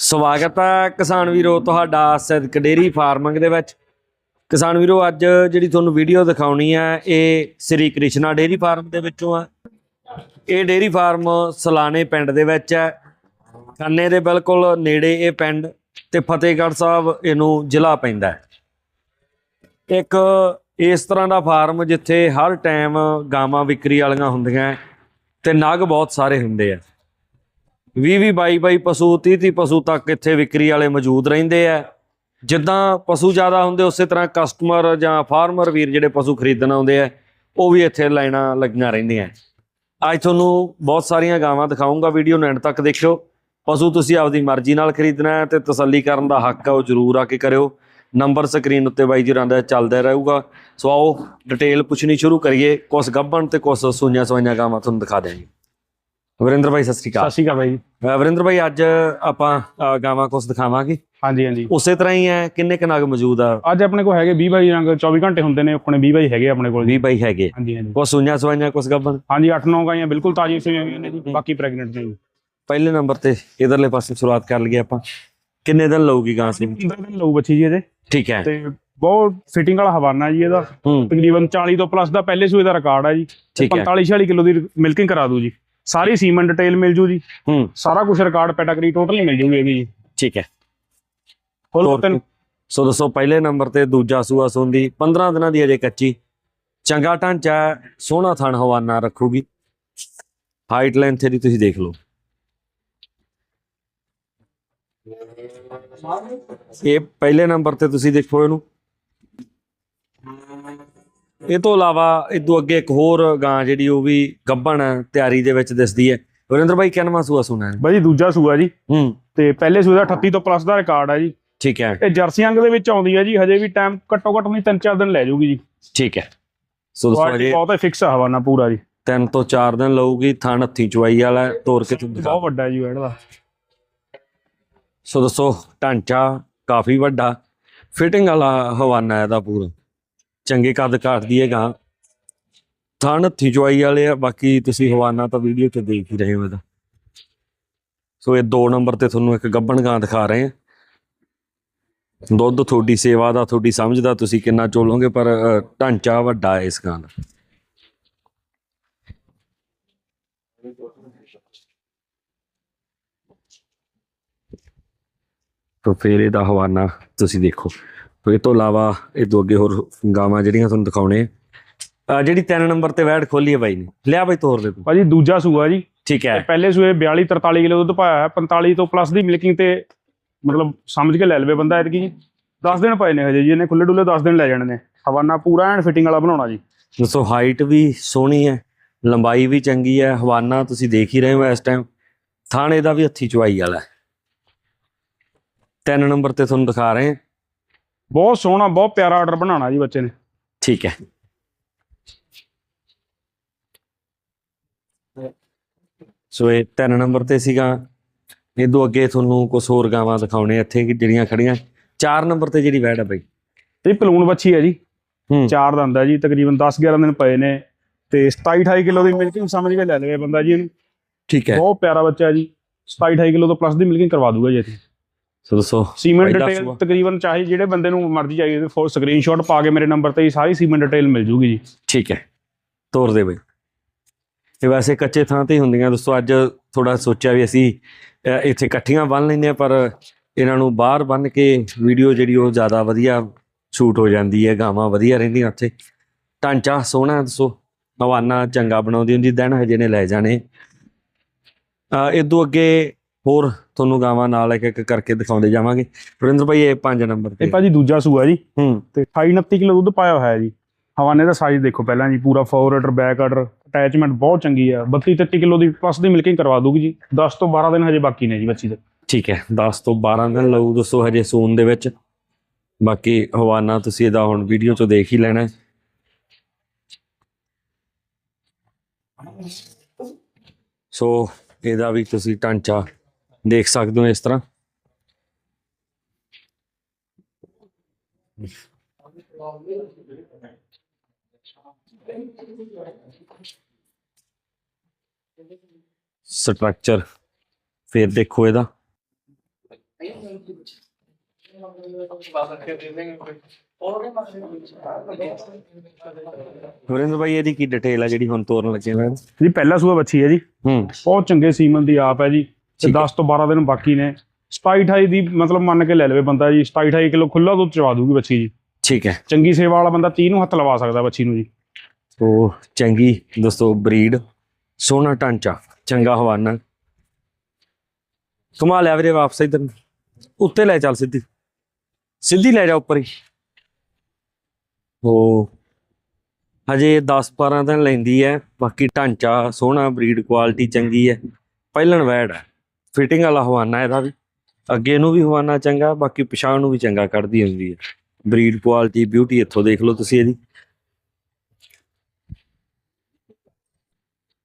ਸਵਾਗਤ ਹੈ ਕਿਸਾਨ ਵੀਰੋ ਤੁਹਾਡਾ ਸਿਦਕ ਡੇਰੀ ਫਾਰਮਿੰਗ ਦੇ ਵਿੱਚ। ਕਿਸਾਨ ਵੀਰੋ, ਅੱਜ ਜਿਹੜੀ ਤੁਹਾਨੂੰ ਵੀਡੀਓ ਦਿਖਾਉਣੀ ਹੈ ਇਹ ਸ੍ਰੀ ਕ੍ਰਿਸ਼ਨਾ ਡੇਰੀ ਫਾਰਮ ਦੇ ਵਿੱਚੋਂ ਆ। ਇਹ ਡੇਰੀ ਫਾਰਮ ਸਲਾਣੇ ਪਿੰਡ ਦੇ ਵਿੱਚ ਹੈ ਖੰਨੇ ਦੇ ਬਿਲਕੁਲ ਨੇੜੇ ਇਹ ਪਿੰਡ ਤੇ ਫਤਿਹਗੜ੍ਹ ਸਾਹਿਬ ਇਹਨੂੰ ਜ਼ਿਲ੍ਹਾ ਪੈਂਦਾ ਇੱਕ ਇਸ ਤਰ੍ਹਾਂ ਦਾ ਫਾਰਮ ਜਿੱਥੇ ਹਰ ਟਾਈਮ ਗਾਵਾਂ ਵਿਕਰੀ ਵਾਲੀਆਂ ਹੁੰਦੀਆਂ ਹੈ ਤੇ ਨਗ ਬਹੁਤ ਸਾਰੇ ਹੁੰਦੇ ਆ। 20 20 22 22 ਪਸ਼ੂ 30 30 ਪਸ਼ੂ ਤੱਕ ਇੱਥੇ ਵਿਕਰੀ ਵਾਲੇ ਮੌਜੂਦ ਰਹਿੰਦੇ ਆ। ਜਿੱਦਾਂ ਪਸ਼ੂ ਜ਼ਿਆਦਾ ਹੁੰਦੇ, ਉਸੇ ਤਰ੍ਹਾਂ ਕਸਟਮਰ ਜਾਂ ਫਾਰਮਰ ਵੀਰ ਜਿਹੜੇ ਪਸ਼ੂ ਖਰੀਦਣ ਆਉਂਦੇ ਆ, ਉਹ ਵੀ ਇੱਥੇ ਲਾਈਨਾਂ ਲੱਗੀਆਂ ਰਹਿੰਦੀਆਂ। ਅੱਜ ਤੁਹਾਨੂੰ ਬਹੁਤ ਸਾਰੀਆਂ ਗਾਵਾਂ ਦਿਖਾਉਂਗਾ ਵੀਡੀਓ ਨੂੰ ਐਂਡ ਤੱਕ ਦੇਖਿਓ। ਪਸ਼ੂ ਤੁਸੀਂ ਆਪਦੀ ਮਰਜ਼ੀ ਨਾਲ ਖਰੀਦਣਾ ਹੈ ਤੇ ਤਸੱਲੀ ਕਰਨ ਦਾ ਹੱਕ ਹੈ ਉਹ ਜ਼ਰੂਰ ਆ ਕੇ ਕਰਿਓ। ਨੰਬਰ ਸਕਰੀਨ ਉੱਤੇ ਬਾਈ ਜੀ ਰਹਿੰਦਾ, ਚੱਲਦਾ ਰਹੂਗਾ। ਸੋ ਆਓ ਡਿਟੇਲ ਪੁੱਛਣੀ ਸ਼ੁਰੂ ਕਰੀਏ। ਕੁਛ ਗੱਭਣ ਤੇ ਕੁਛ ਸੂਈਆਂ ਸਵਾਈਆਂ ਗਾਵਾਂ ਤੁਹਾਨੂੰ ਦਿਖਾ ਦਿਆਂਗੇ। ਵਰਿੰਦਰ ਭਾਈ ਸਤਿ ਸ਼੍ਰੀ ਅਕਾਲ। ਸਤਿ ਸ਼੍ਰੀ ਅਕਾਲ। ਅ, ਵਰਿੰਦਰ ਭਾਈ ਅੱਜ ਆਪਾਂ ਗਾਵਾਂ ਕੁਛ ਦਿਖਾਵਾਂਗੇ। ਹਾਂਜੀ ਹਾਂਜੀ। ਉਸੇ ਤਰ੍ਹਾਂ ਹੀ ਹੈ ਕਿੰਨੇ ਕੁ ਨਗ ਮੌਜੂਦ ਆ? ਅੱਜ ਆਪਣੇ ਕੋਲ ਹੈਗੇ 20 ਬਾਈ ਰੰਗ 24 ਘੰਟੇ ਹੁੰਦੇ ਨੇ ਆਪਣੇ 20 ਬਾਈ ਹੈਗੇ ਆਪਣੇ ਕੋਲ ਜੀ। 20 ਬਾਈ ਹੈਗੇ। ਹਾਂਜੀ ਹਾਂਜੀ। ਕੁਛ ਸੂਈਆਂ ਸਵਾਈਆਂ ਕੁਛ ਗੱਭਣ? ਹਾਂਜੀ 8-9 ਗਾਈਆਂ ਬਿਲਕੁਲ ਤਾਜ਼ੀਆਂ ਸੂਈਆਂ ਹੋਈਆਂ ਨੇ ਜੀ ਬਾਕੀ ਪ੍ਰੈਗਨੈਂਟ ਨੇ ਪਹਿਲੇ ਨੰਬਰ ਤੇ ਇਧਰਲੇ ਪਾਸੇ ਸ਼ੁਰੂਆਤ ਕਰ ਲਈਏ ਆਪਾਂ। ਕਿੰਨੇ ਦਿਨ ਲਊਗੀ ਗਾਂ ਸੀ 15 ਦਿਨ ਲਊ ਬੱਚੀ ਜੀ ਇਹਦੇ। ਠੀਕ ਹੈ। ਤੇ ਬਹੁਤ ਫਿਟਿੰਗ ਵਾਲਾ ਹਵਾਨਾ ਜੀ ਇਹਦਾ। ਤਕਰੀਬਨ 40 ਤੋਂ ਪਲੱਸ ਦਾ ਪਹਿਲੇ ਸੂਏ ਦਾ ਰਿਕਾਰਡ ਹੈ ਜੀ। ਠੀਕ ਹੈ। 45 46 ਕਿਲੋ ਦੀ ਮਿਲਕਿੰਗ ਕਰਾ ਦੂ ਜੀ। ਸਾਰੀ ਸੀਮਨ ਡਿਟੇਲ ਮਿਲ ਜੂ ਜੀ। ਹੂੰ। ਸਾਰਾ ਕੁਝ ਰਿਕਾਰਡ ਪੈਟਾਗਰੀ ਟੋਟਲੀ ਮਿਲ ਜੂਗੀ ਇਹਦੀ ਜੀ। ਠੀਕ ਹੈ। ਫੁੱਲ ਤਿੰਨ। ਸੋ ਦੱਸੋ ਪਹਿਲੇ ਨੰਬਰ ਤੇ ਦੂਜਾ ਸੂਆ ਸੁੰਦੀ 15 ਦਿਨਾਂ ਦੀ ਅਜੇ ਕੱਚੀ। ਚੰਗਾ ਢਾਂਚਾ ਸੋਹਣਾ ਥਣ ਹਵਾਨਾ ਰੱਖੂਗੀ। ਹਾਈਟ ਲੈਂਥ ਇਹਦੀ ਤੁਸੀਂ ਦੇਖ ਲਓ। ਇਹ ਪਹਿਲੇ ਨੰਬਰ ਤੇ ਤੁਸੀਂ ਦੇਖੋ ਇਹਨੂੰ। ਇਹ ਤੋਂ ਇਲਾਵਾ ਇਦੋਂ ਅੱਗੇ ਇੱਕ ਹੋਰ ਗਾਂ ਜਿਹੜੀ ਉਹ ਵੀ ਗੱਭਣ ਹੈ, ਤਿਆਰੀ ਦੇ ਵਿੱਚ ਦਿਸਦੀ ਹੈ। ਵਰਿੰਦਰ ਭਾਈ ਕਿੰਨਵਾਂ ਸੂਆ ਸੁਣਾ ਹੈ? ਬਾਈ ਜੀ ਦੂਜਾ ਸੂਆ ਜੀ। ਹੂੰ। ਤੇ ਪਹਿਲੇ ਸੂਏ ਦਾ 38 ਤੋਂ ਪਲੱਸ ਦਾ ਰਿਕਾਰਡ ਹੈ ਜੀ। ਠੀਕ ਹੈ। ਇਹ ਜਰਸੀ ਅੰਗ ਦੇ ਵਿੱਚ ਆਉਂਦੀ ਹੈ ਜੀ ਹਜੇ ਵੀ ਟਾਈਮ ਘੱਟੋ ਘੱਟ ਨਹੀਂ 3-4 ਦਿਨ ਲੈ ਜਾਊਗੀ ਜੀ। ਠੀਕ ਹੈ। ਸੋ ਦੋਸਤੋ ਅਜੇ ਬਹੁਤ ਫਿਕਸ ਹਵਾਨਾ ਪੂਰਾ ਜੀ। ਤਿੰਨ ਤੋਂ ਚਾਰ ਦਿਨ ਲਊਗੀ ਥਣ ਹੱਥੀ ਚੁਆਈ ਵਾਲਾ ਤੋੜ ਕੇ ਤੁਹਾਨੂੰ ਬਹੁਤ ਵੱਡਾ ਜੀ ਵੈੜ ਦਾ। ਸੋ ਦੱਸੋ ਢਾਂਚਾ ਕਾਫੀ ਵੱਡਾ। ਫਿਟਿੰਗ ਵਾਲਾ ਹਵਾਨਾ ਇਹਦਾ ਪੂਰਾ। ਚੰਗੇ ਕੱਦ ਕਾਟਦੀ ਹੈਗਾ ਥਣ ਹੱਥੀ ਚੁਆਈ ਵਾਲੇ ਆ, ਬਾਕੀ ਤੁਸੀਂ ਹਵਾਨਾ ਤਾਂ ਵੀਡੀਓ 'ਚ ਦੇਖ ਹੀ ਰਹੇ ਹੋ ਇਹਦਾ। ਸੋ ਇਹ ਦੋ ਨੰਬਰ ਤੇ ਤੁਹਾਨੂੰ ਇੱਕ ਗੱਬਣ ਗਾਂ ਦਿਖਾ ਰਹੇ ਆ ਦੁੱਧ ਤੁਹਾਡੀ ਸੇਵਾ ਦਾ, ਤੁਹਾਡੀ ਸਮਝ ਦਾ ਤੁਸੀਂ ਕਿੰਨਾ ਚੋਲੋਗੇ, ਪਰ ਢਾਂਚਾ ਵੱਡਾ ਹੈ ਇਸ ਗਾਂ ਦਾ। ਤੋ ਫਿਰ ਇਹਦਾ ਹਵਾਨਾ ਤੁਸੀਂ ਦੇਖੋ। ਤੋ ਇਹ ਤੋਂ ਇਲਾਵਾ ਇਹ ਤੋਂ ਅੱਗੇ ਹੋਰ ਗਾਵਾਂ ਜਿਹੜੀਆਂ ਤੁਹਾਨੂੰ ਦਿਖਾਉਣੇ ਆ। ਜਿਹੜੀ 3 ਨੰਬਰ ਤੇ ਵੈੜ ਖੋਲੀ ਹੈ ਬਾਈ ਨੇ। ਲਿਆ ਬਾਈ ਤੋਰ ਦੇ ਤੂੰ। ਭਾਜੀ ਦੂਜਾ ਸੂਆ ਜੀ। ਠੀਕ ਹੈ। ਪਹਿਲੇ ਸੂਏ 42 43 ਕਿਲੋ ਦੁੱਧ ਪਾਇਆ ਹੈ 45 ਤੋਂ ਪਲੱਸ ਦੀ ਮਿਲਕਿੰਗ ਤੇ ਮਤਲਬ ਸਮਝ ਕੇ ਲੈ ਲਵੇ ਬੰਦਾ ਐਤਕੀ ਜੀ। 10 ਦਿਨ ਪਏ ਨੇ ਹਜੇ ਜੀ ਇਹਨੇ ਖੁੱਲੇ ਡੁੱਲੇ 10 ਦਿਨ ਲੈ ਜਾਣੇ ਨੇ। ਹਵਾਨਾ ਪੂਰਾ ਐਨ ਫਿਟਿੰਗ ਵਾਲਾ ਬਣਾਉਣਾ ਜੀ। ਦੋਸਤੋ ਹਾਈਟ ਵੀ ਸੋਹਣੀ ਹੈ ਲੰਬਾਈ ਵੀ ਚੰਗੀ ਹੈ ਹਵਾਨਾ ਤੁਸੀਂ ਦੇਖ ਹੀ ਰਹੇ ਹੋ ਇਸ ਟਾਈਮ ਥਾਣੇ ਦਾ ਵੀ ਹੱਥੀ ਚੁਆਈ ਵਾਲਾ ਹੈ। ਤਿੰਨ ਨੰਬਰ ਤੇ ਤੁਹਾਨੂੰ ਦਿਖਾ ਰਹੇ ਹਾਂ। ਬਹੁਤ ਸੋਹਣਾ ਬਹੁਤ ਪਿਆਰਾ ਆਰਡਰ ਬਣਾਉਣਾ ਜੀ ਬੱਚੇ ਨੇ। ਠੀਕ ਹੈ। ਸੋ ਇਹ ਤਿੰਨ ਨੰਬਰ ਤੇ ਸੀਗਾ। ਇਹ ਤੋਂ ਅੱਗੇ ਤੁਹਾਨੂੰ ਕੁਝ ਹੋਰ ਗਾਵਾਂ ਦਿਖਾਉਣੇ ਆ ਇੱਥੇ ਕਿ ਜਿਹੜੀਆਂ ਖੜੀਆਂ ਚਾਰ ਨੰਬਰ ਤੇ ਜਿਹੜੀ ਵੈੜ ਹੈ ਬਾਈ। ਇਹ ਪਲੂਣ ਬੱਚੀ ਹੈ ਜੀ। ਚਾਰ ਦੰਦ ਹੈ ਜੀ ਤਕਰੀਬਨ 10 11 ਦਿਨ ਪਏ ਨੇ ਤੇ 27 28 ਕਿਲੋ ਦੀ ਮਿਲਕਿੰਗ ਸਮਝ ਕੇ ਲੈ ਲਵੇ ਬੰਦਾ ਜੀ ਇਹਨੂੰ। ਠੀਕ ਹੈ। ਬਹੁਤ ਪਿਆਰਾ ਬੱਚਾ ਜੀ। 27 28 ਕਿਲੋ ਤੋਂ ਪਲੱਸ ਦੀ ਮਿਲਕਿੰਗ ਕਰਵਾ ਦੂਗਾ ਜੀ ਇੱਥੇ ਸੋ ਦੱਸੋ। Cement detail. ਤਕਰੀਬਨ ਚਾਹੇ ਜਿਹੜੇ ਬੰਦੇ ਨੂੰ ਮਰਜ਼ੀ ਚਾਹੀਏ ਫੋਰ ਸਕਰੀਨਸ਼ਾਟ ਪਾ ਕੇ ਮੇਰੇ ਨੰਬਰ ਤੇ ਹੀ ਸਾਰੀ ਸੀਮੈਂਟ ਡਿਟੇਲ ਮਿਲ ਜੂਗੀ ਜੀ। ਠੀਕ ਹੈ। ਤੋਰ ਦੇ ਬਈ। ਇਹ ਵੈਸੇ ਕੱਚੇ ਥਾਂ ਤੇ ਹੀ ਹੁੰਦੀਆਂ। ਦੋਸਤੋ ਅੱਜ ਥੋੜਾ ਸੋਚਿਆ ਵੀ ਅਸੀਂ ਇੱਥੇ ਇਕੱਠੀਆਂ ਬੰਨ ਲੈਂਦੇ ਆ ਪਰ ਇਹਨਾਂ ਨੂੰ ਬਾਹਰ ਬੰਨ ਕੇ ਵੀਡੀਓ ਜਿਹੜੀ ਉਹ ਜ਼ਿਆਦਾ ਵਧੀਆ ਸ਼ੂਟ ਹੋ ਜਾਂਦੀ ਹੈ ਗਾਵਾਂ ਵਧੀਆ ਰਹਿੰਦੀਆਂ ਉੱਥੇ। ਢਾਂਚਾ ਸੋਹਣਾ ਦੱਸੋ। ਹਵਾਨਾ ਚੰਗਾ ਬਣਾਉਂਦੀ ਹੁੰਦੀ ਦਿਨ ਹਜੇ ਨੇ ਲੈ ਜਾਣੇ। ਅ ਇਦੋਂ ਅੱਗੇ ਹੋਰ ਤੁਹਾਨੂੰ ਗਾਵਾਂ ਨਾਲ ਇੱਕ ਇੱਕ ਕਰਕੇ ਦਿਖਾਉਂਦੇ ਜਾਵਾਂਗੇ। ਵਰਿੰਦਰ ਭਾਈ ਇਹ 5 ਨੰਬਰ ਇਹ ਤੇ ਭਾਜੀ ਦੂਜਾ ਸੂਆ ਜੀ। ਹੂੰ। ਤੇ 28 29 ਕਿਲੋ ਦੁੱਧ ਪਾਇਆ ਹੋਇਆ ਜੀ। ਹਵਾਨੇ ਦਾ ਸਾਈਜ਼ ਦੇਖੋ ਪਹਿਲਾਂ ਜੀ ਪੂਰਾ four order back order attachment ਬਹੁਤ ਚੰਗੀ ਆ। 32 33 ਕਿਲੋ ਦੀ ਪਲੱਸ ਦੀ ਮਿਲਕਿੰਗ ਕਰਵਾ ਦੂਗੀ ਜੀ। 10 ਤੋਂ 12 ਦਿਨ ਹਜੇ ਬਾਕੀ ਨੇ ਜੀ ਬੱਚੀ ਦੇ। ਠੀਕ ਹੈ 10 ਤੋਂ 12 ਦਿਨ ਲਊ ਦੋਸਤੋ ਹਜੇ ਸੂਨ ਦੇ ਵਿੱਚ। ਬਾਕੀ ਹਵਾਨਾ ਤੁਸੀਂ ਇਹਦਾ ਹੁਣ ਵੀਡੀਓ ਤੋਂ ਦੇਖ ਹੀ ਲੈਣਾ। ਸੋ ਇਹਦਾ ਵੀ ਤੁਸੀਂ ਢਾਂਚਾ ਦੇਖ ਸਕਦੇ ਹੋ ਇਸ ਤਰ੍ਹਾਂ। ਸਟਰਕਚਰ ਫਿਰ ਦੇਖੋ ਇਹਦਾ। ਵਰਿੰਦਰ ਭਾਈ ਇਹਦੀ ਕੀ ਡਿਟੇਲ ਹੈ ਜਿਹੜੀ ਹੁਣ ਤੋਰਨ ਲੱਗੇ ਹੋਏ ਜੀ ਪਹਿਲਾ ਸੂਆ ਬੱਚੀ ਹੈ ਜੀ। ਹੂੰ। ਬਹੁਤ ਚੰਗੇ ਸੀਮਨ ਦੀ ਆਪ ਹੈ ਜੀ। ਤੇ ਠੀਕ ਹੈ। 10 ਤੋਂ 12 ਦਿਨ ਬਾਕੀ ਨੇ। 27 28 ਦੀ ਮਤਲਬ ਮੰਨ ਕੇ ਲੈ ਲਵੇ ਬੰਦਾ ਜੀ। 27 28 ਕਿਲੋ ਖੁੱਲਾ ਦੁੱਧ ਚਵਾ ਦੂਗੀ ਬੱਚੀ ਜੀ। ਠੀਕ ਹੈ। ਚੰਗੀ ਸੇਵਾ ਵਾਲਾ ਬੰਦਾ 30 ਨੂੰ ਹੱਥ ਲਵਾ ਸਕਦਾ ਬੱਚੀ ਨੂੰ ਜੀ। ਤੋ ਚੰਗੀ ਦੋਸਤੋ ਬਰੀਡ ਸੋਹਣਾ ਢਾਂਚਾ ਚੰਗਾ ਹਵਾਨਾ। ਕਮਾ ਲਿਆ ਵੀਰੇ ਵਾਪਸ ਇਧਰ ਉੱਤੇ ਲੈ ਚੱਲ ਸਿੱਧੀ। ਸਿੱਧੀ ਲੈ ਜਾ ਉੱਪਰ ਹੀ। ਉਹ ਹਜੇ 10 12 ਦਿਨ ਲੈਂਦੀ ਹੈ। ਬਾਕੀ ਢਾਂਚਾ ਸੋਹਣਾ ਬਰੀਡ ਕੁਆਲਿਟੀ ਚੰਗੀ ਹੈ। ਪਹਿਲਣ ਵੈੜ ਹੈ। ਫਿਟਿੰਗ ਵਾਲਾ ਹਵਾਨਾ ਇਹਦਾ ਵੀ। ਅੱਗੇ ਨੂੰ ਵੀ ਹਵਾਨਾ ਚੰਗਾ ਬਾਕੀ ਪਛਾਣ ਨੂੰ ਵੀ ਚੰਗਾ ਕੱਢਦੀ ਹੁੰਦੀ ਹੈ। ਬਰੀਡ ਕੁਆਲਿਟੀ ਬਿਊਟੀ ਇੱਥੋਂ ਦੇਖ ਲਓ ਤੁਸੀਂ ਇਹਦੀ।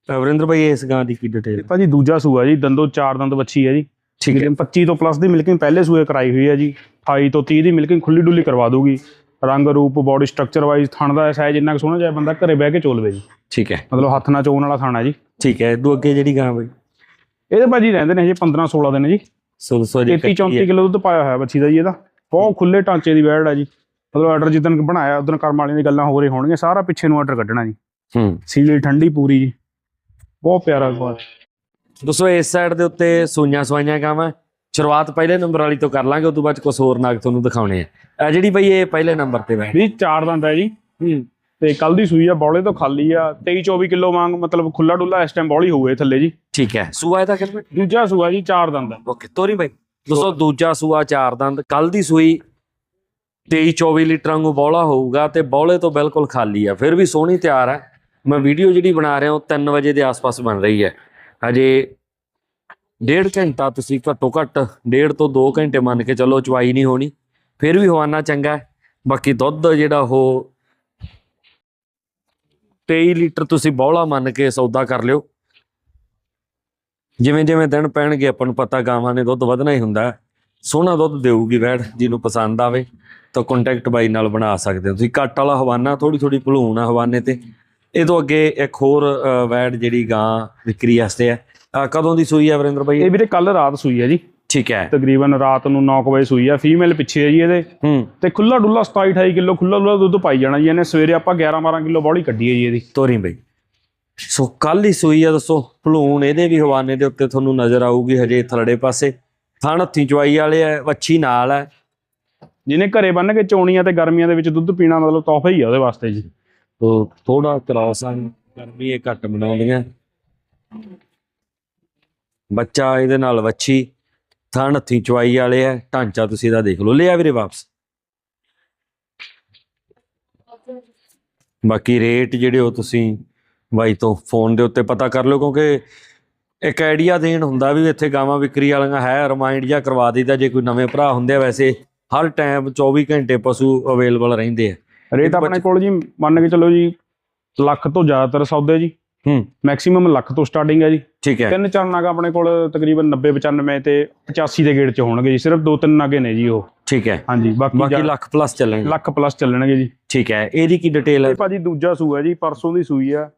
ਅਵਰਿੰਦਰ ਭਾਈ ਇਸ ਗਾਂ ਦੀ ਕੀ ਡਿਟੇਲ ਤੇ ਭਾਜੀ ਦੂਜਾ ਸੂਆ ਜੀ ਦੰਦੋ ਚਾਰ ਦੰਦ ਬੱਚੀ ਹੈ ਜੀ। ਠੀਕ ਹੈ। 25 ਤੋਂ ਪਲੱਸ ਦੀ ਮਿਲਕਿੰਗ ਪਹਿਲੇ ਸੂਏ ਕਰਾਈ ਹੋਈ ਹੈ ਜੀ। 28 ਤੋਂ 30 ਦੀ ਮਿਲਕਿੰਗ ਖੁੱਲੀ ਡੁੱਲੀ ਕਰਵਾ ਦੂਗੀ ਰੰਗ ਰੂਪ ਬਾਡੀ ਸਟਰਕਚਰ ਵਾਈਜ਼ ਥਣ ਦਾ ਸਾਈਜ਼ ਇੰਨਾ ਕੁ ਸੋਹਣਾ ਜਾਏ ਬੰਦਾ ਘਰੇ ਬਹਿ ਕੇ ਚੋਲਵੇ ਜੀ। ਠੀਕ ਹੈ। ਮਤਲਬ ਹੱਥ ਨਾਲ ਚੋਣ ਵਾਲਾ ਥਾਣਾ ਜੀ। ਠੀਕ ਹੈ ਇਦੋਂ ਅੱਗੇ ਜਿਹੜੀ ਗਾਂ ਬਈ? ਇਹਦੇ ਭਾਜੀ ਰਹਿੰਦੇ ਨੇ ਹਜੇ 15 16 ਦਿਨ ਜੀ। ਸੋ ਸੋ ਜੀ 33 34 ਕਿਲੋ ਦੁੱਧ ਪਾਇਆ ਹੋਇਆ ਬੱਚੀ ਦਾ ਜੀ ਇਹਦਾ। ਬਹੁਤ ਖੁੱਲੇ ਢਾਂਚੇ ਦੀ ਵੈੜ ਹੈ ਜੀ। ਮਤਲਬ ਆਰਡਰ ਜਿੱਦਣ ਬਣਾਇਆ ਉਦੋਂ ਕਰਮ ਵਾਲਿਆਂ ਦੀ ਗੱਲਾਂ ਹੋ ਰਹੀ ਹੋਣਗੀਆਂ ਸਾਰਾ ਪਿੱਛੇ ਨੂੰ ਆਰਡਰ ਕੱਢਣਾ ਜੀ। ਹੂੰ। ਸੀਲ ਠੰਡੀ ਪੂਰੀ ਜੀ। ਬਹੁਤ ਪਿਆਰਾ ਗੋਲ ਦੋਸਤੋ ਇਸ ਸਾਈਡ ਦੇ ਉੱਤੇ ਸੂਈਆਂ ਸਵਾਈਆਂ ਗਾਵਾਂ। ਸ਼ੁਰੂਆਤ ਪਹਿਲੇ ਨੰਬਰ ਵਾਲੀ ਤੋਂ ਕਰ ਲਾਂਗੇ ਉਸ ਤੋਂ ਬਾਅਦ ਕੁਝ ਹੋਰ ਨਾਗ ਤੁਹਾਨੂੰ ਦਿਖਾਉਣੇ ਆ। ਇਹ ਜਿਹੜੀ ਬਈ ਇਹ ਪਹਿਲੇ ਨੰਬਰ ਤੇ ਬੈ ਵੀ ਚਾਰ ਦੰਦ ਹੈ ਜੀ। ਹੂੰ। ਤੇ ਕੱਲ ਦੀ ਸੂਈ ਆ ਬੌਲੇ ਤੋਂ ਖਾਲੀ ਆ 23 24 ਕਿਲੋ ਵਾਂਗ ਮਤਲਬ ਖੁੱਲਾ ਡੁੱਲਾ ਇਸ ਟਾਈਮ ਬੌਲੀ ਹੋਊਏ ਥੱਲੇ ਜੀ। ਠੀਕ ਹੈ। ਸੂਆ ਇਹਦਾ ਕਿੰਨਾ ਦੂਜਾ ਸੂਆ ਜੀ ਚਾਰ ਦੰਦ। ਓਕੇ ਤੋਰੀ ਬਾਈ। ਦੋਸਤੋ ਦੂਜਾ ਸੂਆ ਚਾਰ ਦੰਦ। ਕੱਲ ਦੀ ਸੂਈ 23 24 ਲੀਟਰ ਵਾਂਗੂ ਬੌਲਾ ਹੋਊਗਾ ਤੇ ਬੌਲੇ ਤੋਂ ਬਿਲਕੁਲ ਖਾਲੀ ਆ। ਫਿਰ ਵੀ ਸੋਹਣੀ ਤਿਆਰ ਹੈ ਮੈਂ ਵੀਡੀਓ ਜਿਹੜੀ ਬਣਾ ਰਿਹਾ ਉਹ 3 ਵਜੇ ਦੇ ਆਸ-ਪਾਸ ਬਣ ਰਹੀ ਹੈ। ਹਜੇ ਡੇਢ ਘੰਟਾ ਤੁਸੀਂ ਘੱਟੋ ਘੱਟ ਡੇਢ ਤੋਂ 2 ਘੰਟੇ ਮੰਨ ਕੇ ਚੱਲੋ ਚਵਾਈ ਨਹੀਂ ਹੋਣੀ। ਫਿਰ ਵੀ ਹਵਾਨਾ ਚੰਗਾ ਬਾਕੀ ਦੁੱਧ ਜਿਹੜਾ ਉਹ 23 ਲੀਟਰ ਤੁਸੀਂ ਬੌਲਾ ਮੰਨ ਕੇ ਸੌਦਾ ਕਰ ਲਿਓ। ਜਿਵੇਂ ਜਿਵੇਂ ਦਿਨ ਪੈਣਗੇ ਆਪਾਂ ਨੂੰ ਪਤਾ ਗਾਵਾਂ ਨੇ ਦੁੱਧ ਵਧਣਾ ਹੀ ਹੁੰਦਾ। ਸੋਹਣਾ ਦੁੱਧ ਦੇਊਗੀ ਵੈੜ ਜਿਹਨੂੰ ਪਸੰਦ ਆਵੇ ਤਾਂ ਕੰਟੈਕਟ ਬਾਈ ਨਾਲ ਬਣਾ ਸਕਦੇ ਹੋ। ਤੁਸੀਂ ਕੱਟ ਵਾਲਾ ਹਵਾਨਾ ਥੋੜੀ ਥੋੜੀ ਭਲੂਣ ਆ ਹਵਾਨੇ ਤੇ। ਇਹ ਤੋਂ ਅੱਗੇ ਇੱਕ ਹੋਰ ਅ, ਵੈੜ ਜਿਹੜੀ ਗਾਂ ਵਿਕਰੀ ਵਾਸਤੇ ਹੈ ਕਦੋਂ ਦੀ ਸੂਈ ਹੈ ਵਰਿੰਦਰ ਬਾਈ? ਇਹ ਵੀਰੇ ਕੱਲ ਰਾਤ ਸੂਈ ਹੈ ਜੀ। ਠੀਕ ਹੈ। ਤਕਰੀਬਨ ਰਾਤ ਨੂੰ 9 ਵਜੇ ਸੂਈ ਆ ਫੀਮੇਲ ਪਿੱਛੇ ਹੈ ਜੀ ਇਹਦੇ। ਹੂੰ। ਤੇ ਖੁੱਲਾ ਡੁੱਲਾ 27 28 ਕਿਲੋ ਖੁੱਲਾ ਡੁੱਲਾ ਦੁੱਧ ਪਾਈ ਜਾਣਾ ਜੀ ਇਹਨੇ। ਸਵੇਰੇ ਆਪਾਂ 11 12 ਕਿਲੋ ਬੌਲੀ ਕੱਢੀ ਹੈ ਜੀ ਇਹਦੀ। ਤੋਰੀ ਬਈ। ਸੋ ਕੱਲ ਹੀ ਸੂਈ ਆ ਦੱਸੋ। ਭਲੂਣ ਇਹਦੇ ਵੀ ਹਵਾਨੇ ਦੇ ਉੱਤੇ ਤੁਹਾਨੂੰ ਨਜ਼ਰ ਆਊਗੀ ਹਜੇ ਥਲੜੇ ਪਾਸੇ। ਥਣ ਹੱਥੀ ਚਵਾਈ ਵਾਲੇ ਆ ਵੱਛੀ ਨਾਲ ਹੈ ਜਿਹਨੇ ਘਰੇ ਬੰਨ ਕੇ ਚੋਣੀਆਂ ਤੇ ਗਰਮੀਆਂ ਦੇ ਵਿੱਚ ਦੁੱਧ ਪੀਣਾ ਮਤਲਬ ਤੋਹਫਾ ਹੀ ਆ ਉਹਦੇ ਵਾਸਤੇ ਜੀ। ਤੋ ਥੋੜਾ ਕਰਾਸ ਆ ਗਰਮੀ ਇਹ ਘੱਟ ਬਣਾਉਂਦੀਆਂ ਬੱਚਾ ਇਹਦੇ ਨਾਲ ਵੱਛੀ। ਥਣ ਹੱਥੀ ਚਵਾਈ ਵਾਲੇ ਆ ਢਾਂਚਾ ਤੁਸੀਂ ਇਹਦਾ ਦੇਖ ਲਓ। ਲਿਆ ਵੀਰੇ ਵਾਪਸ। ਬਾਕੀ ਰੇਟ ਜਿਹੜੇ ਉਹ ਤੁਸੀਂ ਬਾਈ ਤੋਂ ਫੋਨ ਦੇ ਉੱਤੇ ਪਤਾ ਕਰ ਲਿਓ ਕਿਉਂਕਿ ਇੱਕ ਆਈਡੀਆ ਦੇਣ ਹੁੰਦਾ ਵੀ ਇੱਥੇ ਗਾਵਾਂ ਵਿਕਰੀ ਵਾਲੀਆਂ ਹੈ ਰਿਮਾਈਂਡ ਜਾਂ ਕਰਵਾ ਦਈਦਾ ਜੇ ਕੋਈ ਨਵੇਂ ਭਰਾ ਹੁੰਦੇ ਆ ਵੈਸੇ ਹਰ ਟਾਈਮ 24 ਘੰਟੇ ਪਸ਼ੂ ਅਵੇਲੇਬਲ ਰਹਿੰਦੇ ਆ। ਰੇਟ ਆਪਣੇ ਕੋਲ ਜੀ ਮੰਨ ਕੇ ਚੱਲੋ ਜੀ ਲੱਖ ਤੋਂ ਜ਼ਿਆਦਾਤਰ ਸੌਦੇ ਜੀ। ਹੂੰ। ਮੈਕਸਿਮਮ ਲੱਖ ਤੋਂ ਸਟਾਰਟਿੰਗ ਹੈ ਜੀ। ਠੀਕ ਹੈ। ਤਿੰਨ ਚਾਰ ਨਾਗ ਆਪਣੇ ਕੋਲ ਤਕਰੀਬਨ 90 95 ਤੇ 85 ਦੇ ਗੇੜ ਚ ਹੋਣਗੇ ਜੀ। ਸਿਰਫ ਦੋ ਤਿੰਨ ਨਾਗੇ ਨੇ ਜੀ ਉਹ। ਠੀਕ ਹੈ। ਹਾਂਜੀ ਬਾਕੀ ਲੱਖ ਪਲੱਸ ਚੱਲਣਗੇ। ਲੱਖ ਪਲੱਸ ਚੱਲਣਗੇ ਜੀ। ਠੀਕ ਹੈ ਇਹਦੀ ਕੀ ਡਿਟੇਲ ਹੈ? ਭਾਜੀ ਦੂਜਾ ਸੂਆ ਜੀ ਪਰਸੋਂ ਦੀ ਸੂਈ ਆ।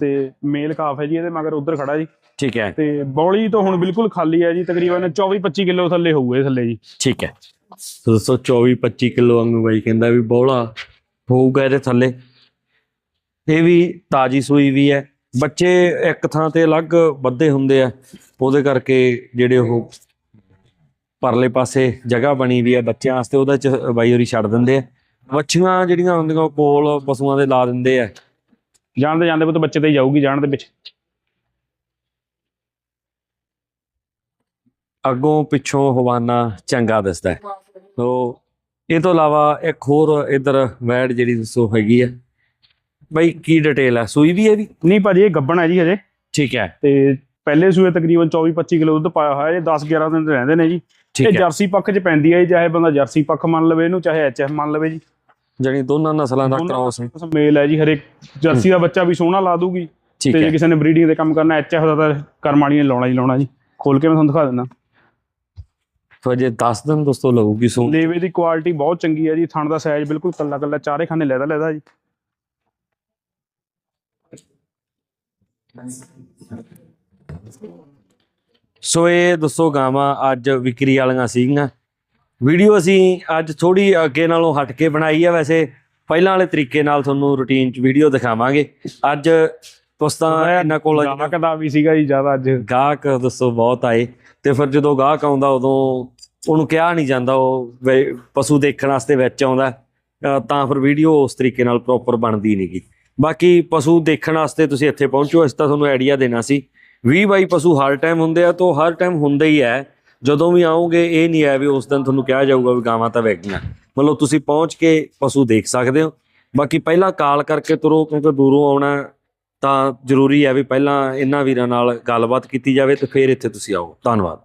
ਤੇ ਮੇਲ ਕਾਫ ਹੈ ਜੀ ਇਹਦੇ ਮਗਰ ਉਧਰ ਖੜਾ ਜੀ। ਠੀਕ ਹੈ। ਤੇ ਬੌਲੀ ਤੋਂ ਹੁਣ ਬਿਲਕੁਲ ਖਾਲੀ ਹੈ ਜੀ ਤਕਰੀਬਨ 24 25 ਕਿਲੋ ਥੱਲੇ ਹੋਊ ਇਹ ਥੱਲੇ ਜੀ। ਠੀਕ ਹੈ। ਸੋ ਦੋਸਤੋ 24 25 ਕਿਲੋ ਵਾਂਗੂ ਬਾਈ ਕਹਿੰਦਾ ਵੀ ਬੋਲਾ ਹੋਊਗਾ ਇਹਦੇ ਥੱਲੇ। ਇਹ ਵੀ ਤਾਜੀ ਸੂਈ ਵੀ ਹੈ। ਬੱਚੇ ਇੱਕ ਥਾਂ ਤੇ ਅਲੱਗ ਬੱਧੇ ਹੁੰਦੇ ਆ ਉਹਦੇ ਕਰਕੇ ਜਿਹੜੇ ਉਹ ਪਰਲੇ ਪਾਸੇ ਜਗ੍ਹਾ ਬਣੀ ਵੀ ਹੈ ਬੱਚਿਆਂ ਵਾਸਤੇ ਉਹਦੇ ਚ ਬਾਈ ਹੋਰੀ ਛੱਡ ਦਿੰਦੇ ਆ। ਵੱਛੀਆਂ ਜਿਹੜੀਆਂ ਹੁੰਦੀਆਂ ਉਹ ਕੋਲ ਪਸ਼ੂਆਂ ਦੇ ਲਾ ਦਿੰਦੇ ਆ। ਜਾਣਦੇ ਜਾਂਦੇ ਪੁੱਤ ਬੱਚੇ ਤੇ ਹੀ ਜਾਊਗੀ ਜਾਣ ਦੇ ਵਿੱਚ ਅੱਗੋਂ ਪਿੱਛੋਂ ਹਵਾਨਾ ਚੰਗਾ ਦਿਸਦਾ ਹੈ। ਸੋ ਇਹ ਤੋਂ ਇਲਾਵਾ ਇੱਕ ਹੋਰ ਇਧਰ ਵੈੜ ਜਿਹੜੀ ਦੱਸੋ ਹੈਗੀ ਆ। ਬਈ ਕੀ ਡਿਟੇਲ ਹੈ ਸੂਈ ਵੀ ਹੈ ਵੀ ਨਹੀਂ ਭਾਜੀ ਇਹ ਗੱਬਣ ਹੈ ਜੀ ਹਜੇ। ਠੀਕ ਹੈ। ਤੇ ਪਹਿਲੇ ਸੂਏ ਤਕਰੀਬਨ 24 25 ਕਿਲੋ ਦੁੱਧ ਪਾਇਆ ਹੋਇਆ ਇਹ 10 11 ਦਿਨ ਰਹਿੰਦੇ ਨੇ ਜੀ। ਇਹ ਜਰਸੀ ਪੱਖ 'ਚ ਪੈਂਦੀ ਹੈ ਚਾਹੇ ਬੰਦਾ ਜਰਸੀ ਪੱਖ ਮੰਨ ਲਵੇ ਇਹਨੂੰ ਚਾਹੇ ਐਚਐਫ ਮੰਨ ਲਵੇ ਜੀ। ਜਾਣੀ ਦੋਨਾਂ ਨਸਲਾਂ ਦਾ ਕ੍ਰਾਸ ਹੈ। ਮੇਲ ਹੈ ਜੀ ਹਰੇਕ ਜਰਸੀ ਦਾ ਬੱਚਾ ਵੀ ਸੋਹਣਾ ਲਾ ਦੂਗੀ। ਤੇ ਜੇ ਕਿਸੇ ਨੇ ਬਰੀਡਿੰਗ ਦੇ ਕੰਮ ਕਰਨਾ ਐਚਐਫ ਦਾ ਤਾਂ ਕਰਮਾਣੀ ਨੇ ਲਾਉਣਾ ਹੀ ਲਾਉਣਾ ਜੀ। ਖੋਲ ਕੇ ਮੈਂ ਤੁਹਾਨੂੰ ਦਿਖਾ ਦਿੰਦਾ। ਫਿਰ ਜੇ 10 ਦਿਨ ਦੋਸਤੋ ਲਊਗੀ ਸੋ ਲੇਵੇ ਦੀ ਕੁਆਲਿਟੀ ਬਹੁਤ ਚੰਗੀ ਹੈ ਜੀ ਥਣ ਦਾ ਸਾਈਜ਼ ਬਿਲਕੁਲ ਕੱਲਾ ਕੱਲਾ ਚਾਰੇ ਖਾਨੇ ਲੈਦਾ ਲੈਦਾ ਜੀ। ਸੋ ਇਹ ਦੱਸੋ ਗਾਵਾਂ ਅੱਜ ਵਿਕਰੀ ਵਾਲੀਆਂ ਸੀਗੀਆਂ। ਵੀਡੀਓ ਅਸੀਂ ਅੱਜ ਥੋੜੀ ਅੱਗੇ ਨਾਲੋਂ ਹਟ ਕੇ ਬਣਾਈ ਆ ਵੈਸੇ। ਪਹਿਲਾਂ ਵਾਲੇ ਤਰੀਕੇ ਨਾਲ ਤੁਹਾਨੂੰ ਰੁਟੀਨ 'ਚ ਵੀਡੀਓ ਦਿਖਾਵਾਂਗੇ। ਅੱਜ ਤੁਸਤਾਂ ਇਹਨਾਂ ਕੋਲ ਗਾਹਕ ਦਾ ਵੀ ਸੀਗਾ ਜੀ ਜ਼ਿਆਦਾ ਅੱਜ। ਗਾਹਕ ਦੱਸੋ ਬਹੁਤ ਆਏ। ਤੇ ਫਿਰ ਜਦੋਂ ਗਾਹਕ ਆਉਂਦਾ ਉਦੋਂ ਉਹਨੂੰ ਕਿਹਾ ਨਹੀਂ ਜਾਂਦਾ ਉਹ ਪਸ਼ੂ ਦੇਖਣ ਵਾਸਤੇ ਵਿੱਚ ਆਉਂਦਾ। ਤਾਂ ਫਿਰ ਵੀਡੀਓ ਉਸ ਤਰੀਕੇ ਨਾਲ ਪ੍ਰੋਪਰ ਬਣਦੀ ਨਹੀਂਗੀ ਬਾਕੀ ਪਸ਼ੂ ਦੇਖਣ ਵਾਸਤੇ ਤੁਸੀਂ ਇੱਥੇ ਪਹੁੰਚੋ ਇਸ ਤਾਂ ਤੁਹਾਨੂੰ ਆਈਡੀਆ ਦੇਣਾ ਸੀ। 20 ਬਾਈ ਪਸ਼ੂ ਹਰ ਟਾਈਮ ਹੁੰਦੇ ਆ, ਤਾਂ ਹਰ ਟਾਈਮ ਹੁੰਦਾ ਹੀ ਹੈ ਜਦੋਂ ਵੀ ਆਓਗੇ, ਇਹ ਨਹੀਂ ਹੈ ਵੀ ਉਸ ਦਿਨ ਤੁਹਾਨੂੰ ਕਿਹਾ ਜਾਊਗਾ ਵੀ ਗਾਵਾਂ ਤਾਂ ਵਿਕ ਗਈਆਂ ਮਤਲਬ ਤੁਸੀਂ ਪਹੁੰਚ ਕੇ ਪਸ਼ੂ ਦੇਖ ਸਕਦੇ ਹੋ। ਬਾਕੀ ਪਹਿਲਾਂ ਕਾਲ ਕਰਕੇ ਤੁਰੋ, ਕਿਉਂਕਿ ਦੂਰੋਂ ਆਉਣਾ ਤਾਂ ਜ਼ਰੂਰੀ ਹੈ ਵੀ ਪਹਿਲਾਂ ਇਹਨਾਂ ਵੀਰਾਂ ਨਾਲ ਗੱਲਬਾਤ ਕੀਤੀ ਜਾਵੇ ਤੇ ਫਿਰ ਇੱਥੇ ਤੁਸੀਂ ਆਓ। ਧੰਨਵਾਦ।